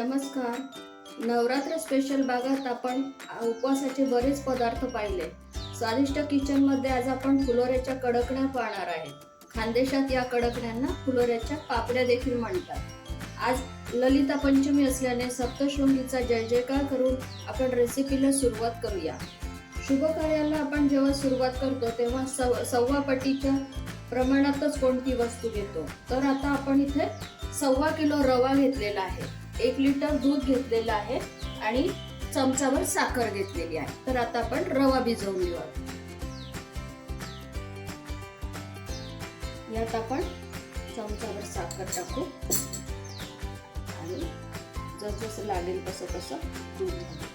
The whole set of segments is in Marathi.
नमस्कार. नवरात्र स्पेशल भागात आपण उपवासाचे बरेच पदार्थ पाहिले. स्वादिष्ट किचनमध्ये आज आपण फुलोऱ्याच्या कडकण्या पाहणार आहे. खानदेशात या कडकण्यांना फुलोऱ्याच्या पापड्या देखील म्हणतात. आज ललिता पंचमी असल्याने सप्तशृंगीचा जय जयकार करून आपण रेसिपीला सुरुवात करूया. शुभ कार्याला आपण जेव्हा सुरुवात करतो तेव्हा सव सव्वा पटीच्या प्रमाणातच कोणती वस्तू घेतो? तर आता आपण इथे सव्वा किलो रवा घेतलेला आहे. एक लिटर दूध घेतलेलं आहे आणि चमचाभर साखर घेतलेली आहे. तर आता आपण रवा भिजवून घेऊ यात आपण चमचाभर साखर टाकू. आणि जसं लागेल तसं तसं दूध घालू.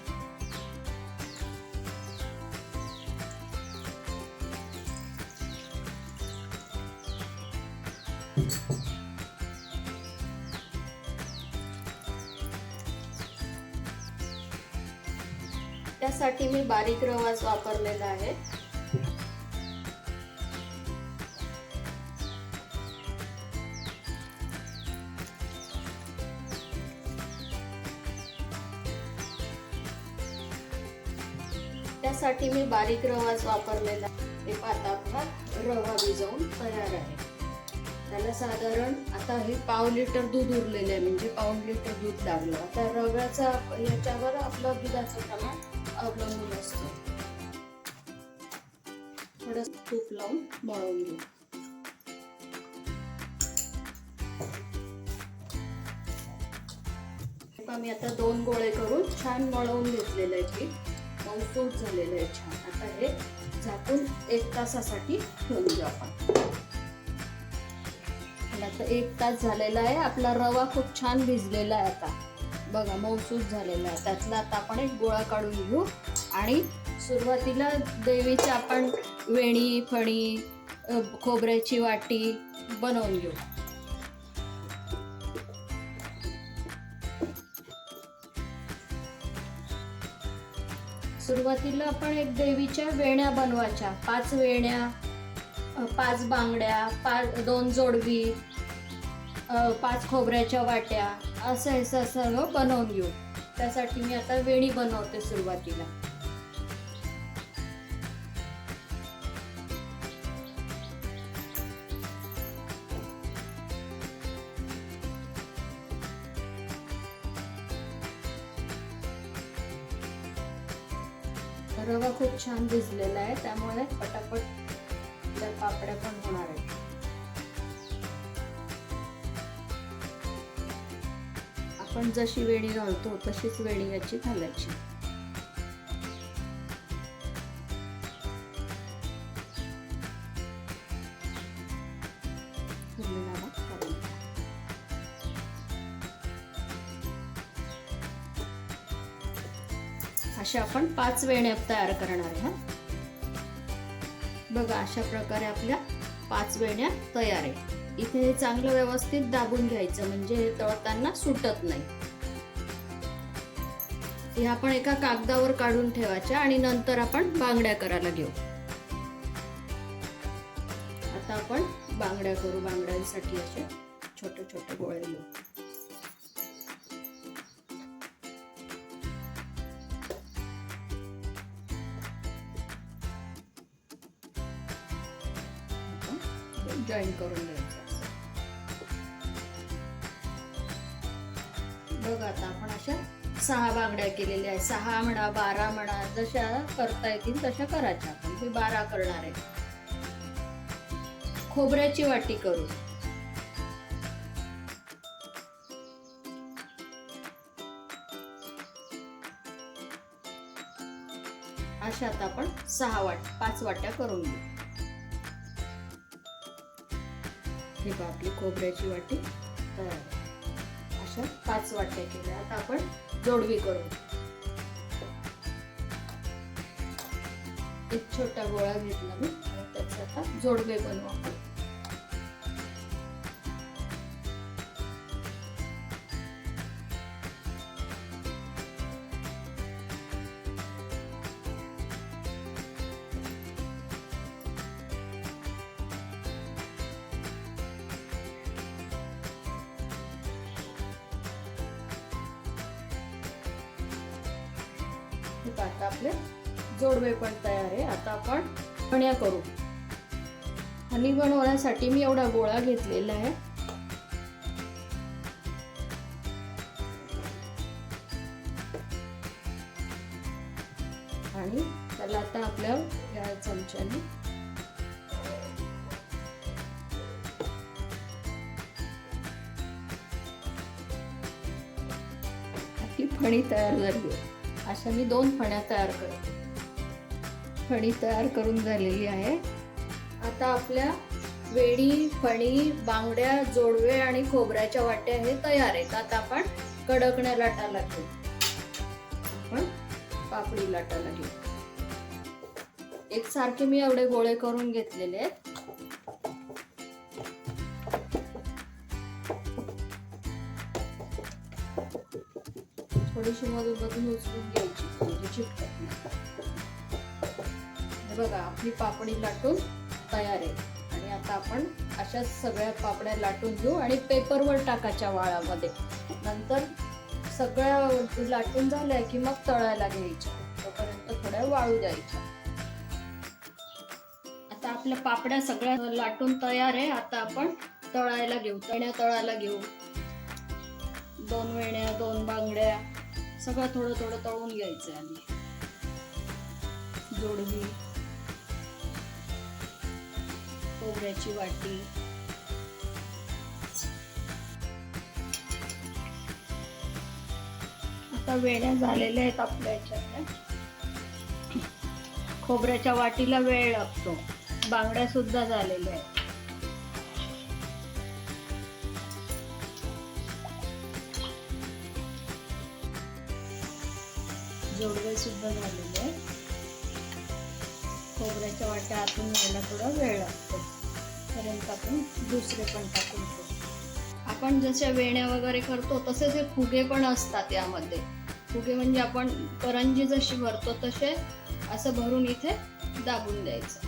त्यासाठी मी बारीक रवाच वापरलेला आहे. त्यासाठी मी बारीक रवाच वापरलेला हे पाता आपला रवा भिजवून तयार आहे. त्याला साधारण आता हे पाव लिटर दूध उरलेलं आहे म्हणजे पाऊन लिटर दूध लागलं. आता रव्याचा याच्यावर आपलं दुधाचं प्रमाण अवलंबून असतं. थोडं तूप लावून मळून घेऊ. मी आता दोन गोळे करून छान मळवून घेतलेलं आहे पीठ मऊसूट झालेलं आहे छान. आता हे झाकून एक तासासाठी ठेवून घेऊ आपण. आता एक तास झालेला आहे. आपला रवा खूप छान भिजलेला आहे आता. बघा मौसूस झालेला आहे. त्यातला आता आपण एक गोळा काढून घेऊ. आणि सुरुवातीला देवीच्या आपण वेणी फणी खोबऱ्याची वाटी बनवून घेऊ. सुरुवातीला आपण एक देवीच्या वेण्या बनवायच्या. पाच वेण्या पाच बांगड्या पाच दोन जोडवी पाच खोबऱ्याच्या वाट्या असं हे सर्व बनवून घेऊ त्यासाठी मी आता वेणी बनवते सुरुवातीला. रवा खूप छान भिजलेला आहे त्यामुळे पटापट त्या पापड्या पण होणार आहेत. आपण जशी वेणी घालतो तशीच वेणी याची घालायची. अशा आपण पाच वेण्या तयार करणार आहोत बघा अशा प्रकारे आपल्या पाच वेण्या तयार आहेत. इथे चांगलं व्यवस्थित दाबून घ्यायचं म्हणजे तळताना सुटत नाही. हे आपण एका कागदावर काढून ठेवायच्या आणि नंतर आपण बांगड्या करायला घेऊ. आता आपण बांगड्या करू बांगड्यांसाठी असे छोटे छोटे गोळे घेऊ. जॉईन करून घ्यायचं. बघा आता आपण अशा सहा बांगड्या केलेल्या आहेत. सहा म्हणा बारा म्हणा जशा करता येतील तशा करायच्या आपण. मी बारा करणार आहे खोबऱ्याची वाटी करू. अशा आता आपण सहा वाट पाच वाट्या करून घेऊ. ही आपली खोबऱ्याची वाटी तयार अशा पाच वाट्या केल्या. आता आपण जोडवी करू. एक छोटा गोळा घेतला मी. त्याचा आता जोडवे बनवू आपण. बघा आता आपले जोडवे पण तयार आहे. आता आपण फण्या करू. फणी बनवण्यासाठी मी एवढा गोळा घेतलेला आहे. आणि त्याला आता आपल्या या चमच्याने आपली फणी तयार झाली आहे. अशा मी दोन फण्या तयार करते. फणी तयार करून झालेली आहे. आता आपल्या वेणी फणी बांगड्या जोडवे आणि खोबऱ्याच्या वाट्या हे तयार आहेत. आता आपण कडकण्या लाटायला घेऊ आपण पापडी लाटायला घेऊ एकसारखे मी एवढे गोळे करून घेतलेले आहेत. थोडीशी मधून उचलून घ्यायची. म्हणजे चिटकत बघा आपली पापडी लाटून तयार आहे. आणि आता आपण अशाच सगळ्या पापड्या लाटून घेऊ आणि पेपरवर टाकायच्या वाळामध्ये. नंतर सगळ्या लाटून झाल्या की मग तळायला घ्यायच्या. तोपर्यंत थोड्या वाळू द्यायच्या. आता आपल्या पापड्या सगळ्या लाटून तयार आहे. आता आपण तळायला घेऊ. तळ्या तळायला घेऊ. दोन वेण्या दोन बांगड्या सगळं थोडं थोडं तळून घ्यायचं आहे आधी. जोडवी खोबऱ्याची वाटी. आता वेण्या झालेल्या आहेत आपल्या याच्यातल्या. खोबऱ्याच्या वाटीला वेळ लागतो. बांगड्या सुद्धा झालेल्या आहेत. सुद्धा झालेले आहेत. खोबऱ्याच्या वाट्या आतून यायला थोडा वेळ लागतो. पर्यंत आपण दुसरे पण टाकून आपण जशा वेण्या वगैरे करतो तसेच हे फुगे पण असतात यामध्ये. फुगे म्हणजे आपण करंजी जशी भरतो तसे असं भरून इथे दाबून द्यायचं.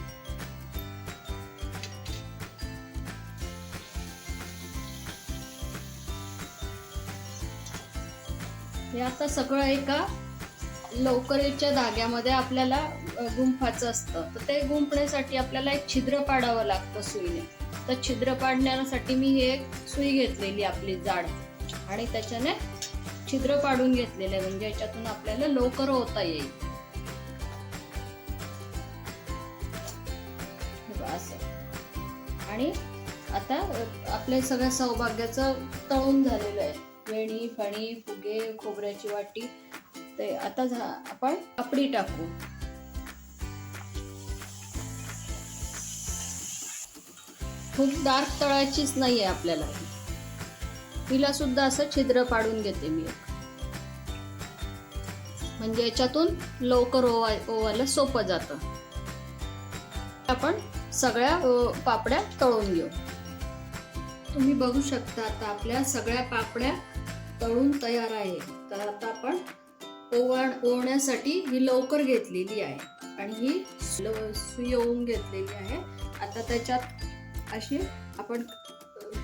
हे आता सगळं एका लवकरीच्या धाग्यामध्ये आपल्याला गुंफाचं गुंफायचं असतं. तर ते गुंफण्यासाठी आपल्याला एक छिद्र पाडावं लागतं सुईने. तर छिद्र पाडण्यासाठी मी हे एक सुई घेतलेली आपली जाड. आणि त्याच्याने छिद्र पाडून घेतलेले म्हणजे याच्यातून आपल्याला लवकर होता येईल. असं. आणि आता आपल्या सगळ्या सौभाग्याचं तळून झालेलं आहे. वेणी फणी फुगे खोबऱ्याची वाटी ते आता झा आपण पापडी टाकू. खूप डार्क तळायचीच नाही आहे आपल्याला. हिला सुद्धा असं छिद्र पाडून घेते मी एक. म्हणजे याच्यातून लवकर ओवा ओवायला सोपं जातं. आपण सगळ्या पापड्या तळून घेऊ. तुम्ही बघू शकता आता आपल्या सगळ्या पापड्या तळून तयार आहे. तर आता आपण ओवाण ओवण्यासाठी ही लवकर घेतलेली आहे. आणि ही ल- सुई ओवून घेतलेली आहे. आता त्याच्यात अशी आपण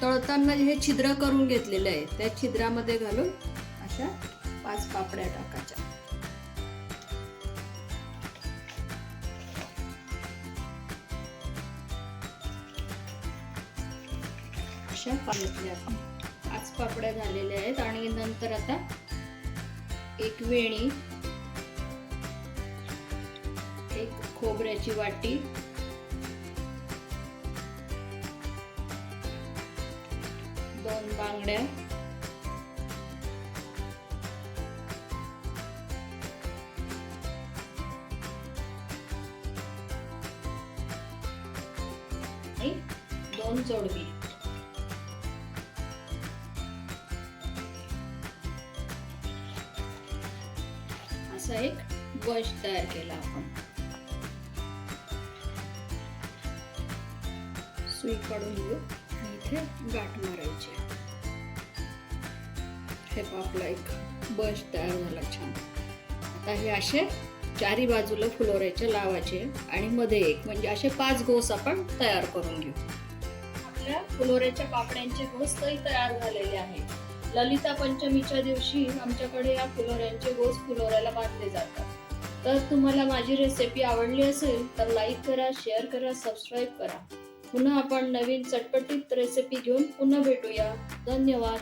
तळताना हे छिद्र करून घेतलेले आहे. त्या छिद्रामध्ये घालून अशा पाच पापड्या टाकायच्या. अशा पाच पापड्या झालेल्या आहेत. आणि नंतर आता एक वेणी एक खोबऱ्याची वाटी दोन बांगड्या दोन जोडवी असा एक बश तयार केला आपण. सुई काढून घेऊ आणि इथे गाठ मारायची हे आपला एक बश तयार झाला छान. आता हे असे चारी बाजूला फुलोऱ्याचे लावायचे आणि मध्ये एक म्हणजे असे पाच गोस आपण तयार करून घेऊ. आपल्या फुलोऱ्याच्या पापड्यांचे घोसही तयार झालेले आहेत. ललिता पंचमीच्या दिवशी आमच्याकडे या फुलोऱ्यांचे गोस फुलोऱ्याला बांधले जातात. तर तुम्हाला माझी रेसिपी आवडली असेल तर लाईक करा शेअर करा सबस्क्राईब करा. पुन्हा आपण नवीन चटपटीत रेसिपी घेऊन पुन्हा भेटूया. धन्यवाद.